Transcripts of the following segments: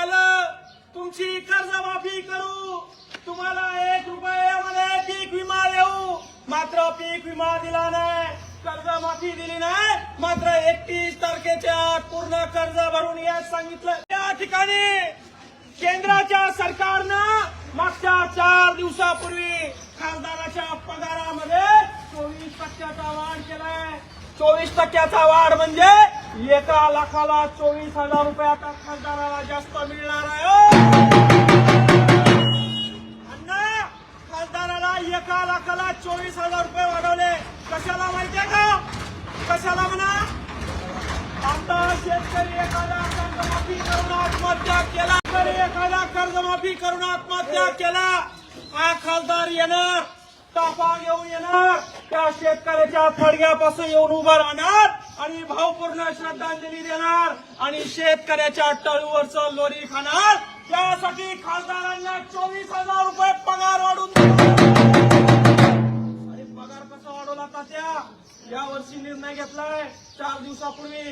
झालं तुमची कर्जमाफी करू. तुम्हाला एक रुपयामध्ये पीक विमा देऊ. मात्र पीक विमा दिला नाही कर्जमाफी दिली नाही. मात्र एकतीस तारखेच्या पूर्ण कर्ज भरून या सांगितलं. त्या ठिकाणी केंद्राच्या सरकारनं मागच्या चार दिवसापूर्वी खासदाराच्या पगारामध्ये चोवीस टक्क्याचा वाढ केलाय. चोवीस टक्क्याचा वाढ म्हणजे एका लाखाला चोवीस हजार रुपये आता खासदाराला जास्त मिळणार आहे. अण्णा खासदाराला एका लाखाला चोवीस हजार रुपये वाढवले. कशाला माहितीये का? कशाला म्हणा? आता शेतकरी एखादा कर्जमाफी करून आत्महत्या केला तरी एखादा कर्जमाफी करून आत्महत्या केला. हा खासदार येणार ताफा घेऊन येणार. त्या शेतकऱ्याच्या थडग्यापासून येऊन उभा राहणार. आम्ही भावपूर्ण श्रद्धांजली देणार आणि शेतकऱ्याच्या टळूवरचं लोरी खाणार. त्यासाठी खासदारांना चोवीस हजार रुपये पगार वाढून आणि पगार कसा वाढवला तात्या या वर्षी निर्णय घेतलाय चार दिवसापूर्वी.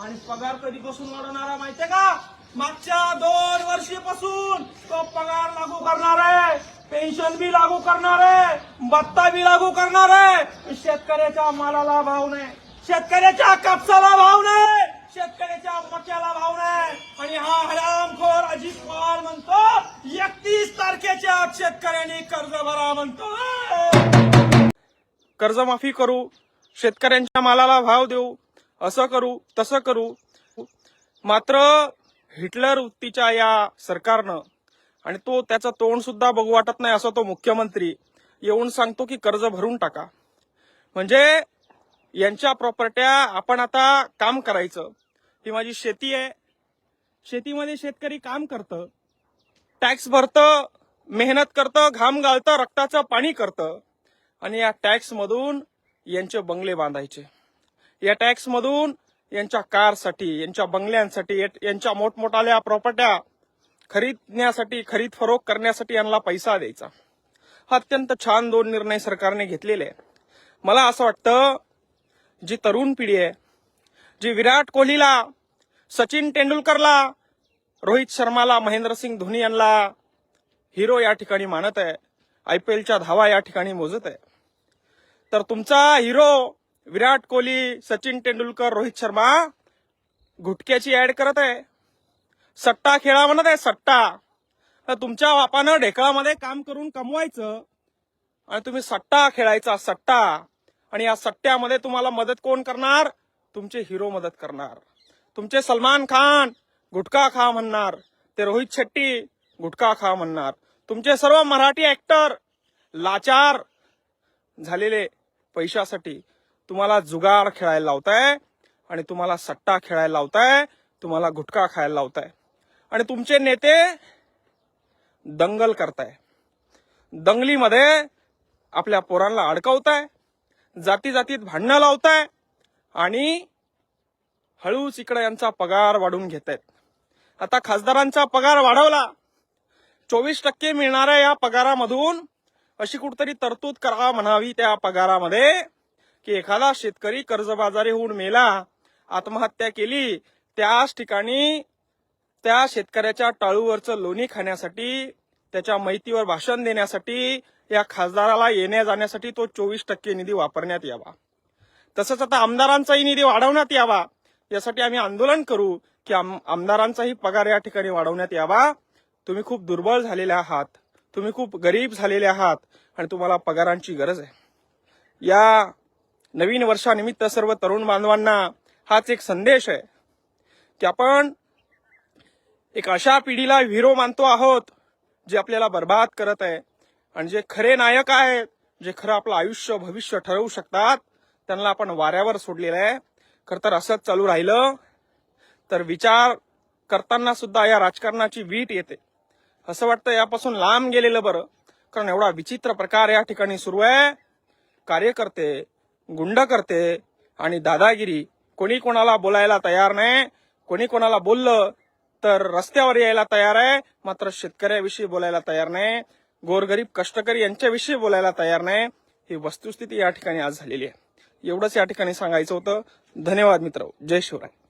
आणि पगार कधीपासून वाढवणार आहे माहितीये का? मागच्या दोन वर्षीपासून तो पगार लागू करणार आहे. पेन्शन बी लागू करणार आहे. भत्ता बी लागू करणार आहे. शेतकऱ्याच्या मालाला भाव नाही. शेतकऱ्याच्या कापसाला भाव नाही. शेतकऱ्याच्या मक्याला भाव नाही. आणि हा हरामखोर अजित पवार म्हणतो एकतीस तारखेच्या आत शेतकऱ्यांनी कर्ज भरा म्हणतो. कर्जमाफी करू शेतकऱ्यांच्या मालाला भाव देऊ असं करू तसं करू. मात्र हिटलर वृत्तीच्या या सरकारनं आणि तो त्याचं तोंड सुद्धा बघू वाटत नाही असं तो मुख्यमंत्री येऊन सांगतो की कर्ज भरून टाका. म्हणजे यांच्या प्रॉपर्ट्या आपण आता काम करायचं. ही माझी शेती आहे. शेतीमध्ये शेतकरी काम करतं. टॅक्स भरतं मेहनत करतं घाम गाळतं रक्ताचं पाणी करतं. आणि या टॅक्समधून यांचे बंगले बांधायचे. या टॅक्समधून यांच्या कारसाठी यांच्या बंगल्यांसाठी यांच्या मोठमोठाल्या प्रॉपर्ट्या खरीदण्यासाठी खरीद फरोख करण्यासाठी यांना पैसा द्यायचा. हा अत्यंत छान दोन निर्णय सरकारने घेतलेले आहे मला असं वाटतं जी तरुण पिढी आहे जी विराट कोहलीला सचिन तेंडुलकरला रोहित शर्माला महेंद्रसिंग धोनी यांना हिरो या ठिकाणी मानत आहे. आय पी एलच्या धावा या ठिकाणी मोजत आहे. तर तुमचा हिरो विराट कोहली सचिन तेंडुलकर रोहित शर्मा घुटक्याची ऍड करत आहे. सट्टा खेळा म्हणत आहे सट्टा. तर तुमच्या बापानं ढेकळामध्ये काम करून कमवायचं आणि तुम्ही सट्टा खेळायचा सट्टा. आणि या सट्ट्यामध्ये तुम्हाला मदत कोण करणार? तुमचे हिरो मदत करणार. तुमचे सलमान खान गुटखा खा म्हणणार. ते रोहित शेट्टी गुटखा खा म्हणणार. तुमचे सर्व मराठी ऍक्टर लाचार झालेले पैशासाठी तुम्हाला जुगार खेळायला लावताय आणि तुम्हाला सट्टा खेळायला लावताय तुम्हाला गुटखा खायला लावताय. आणि तुमचे नेते दंगल करताय. दंगलीमध्ये आपल्या पोरांना अडकवताय. जाती जातीत भांडणं लावताय आणि हळूच इकडे यांचा पगार वाढवून घेत आहेत आता खासदारांचा पगार वाढवला. चोवीस टक्के मिळणाऱ्या या पगारामधून अशी कुठतरी तरतूद करा म्हणावी त्या पगारामध्ये की एखादा शेतकरी कर्जबाजारी होऊन मेला आत्महत्या केली त्याच ठिकाणी त्या शेतकऱ्याच्या टाळूवरचं लोणी खाण्यासाठी त्याच्या माहितीवर भाषण देण्यासाठी या खासदाराला येण्या जाण्यासाठी तो चोवीस टक्के निधी वापरण्यात यावा. तसंच आता आमदारांचाही निधी वाढवण्यात यावा यासाठी आम्ही आंदोलन करू की आम- आमदारांचाही पगार या ठिकाणी वाढवण्यात यावा. तुम्ही खूप दुर्बळ झालेले आहात तुम्ही खूप गरीब झालेले आहात आणि तुम्हाला पगारांची गरज आहे. या नवीन वर्षानिमित्त सर्व तरुण बांधवांना हाच एक संदेश आहे की आपण एक अशा पिढीला हिरो मानतो आहोत जे आपल्याला बर्बाद करत आहे आणि जे खरे नायक आहेत जे खरं आपलं आयुष्य भविष्य ठरवू शकतात त्यांना आपण वाऱ्यावर सोडलेलं आहे. खरं तर असंच चालू राहिलं. तर विचार करताना सुद्धा या राजकारणाची वीट येते. असं वाटतं यापासून लांब गेलेलं बरं. कारण एवढा विचित्र प्रकार या ठिकाणी सुरू आहे. कार्यकर्ते गुंड करते आणि दादागिरी कोणी कोणाला बोलायला तयार नाही कोणी कोणाला बोललं तर रस्त्यावर यायला तयार आहे. मात्र शेतकऱ्याविषयी बोलायला तयार नाही. गोरगरीब कष्टकरी यांच्याविषयी बोलायला तयार नाही. ही वस्तुस्थिती या ठिकाणी आज झालेली आहे. एवढंच या ठिकाणी सांगायचं होतं. धन्यवाद मित्र. जय शिवराय.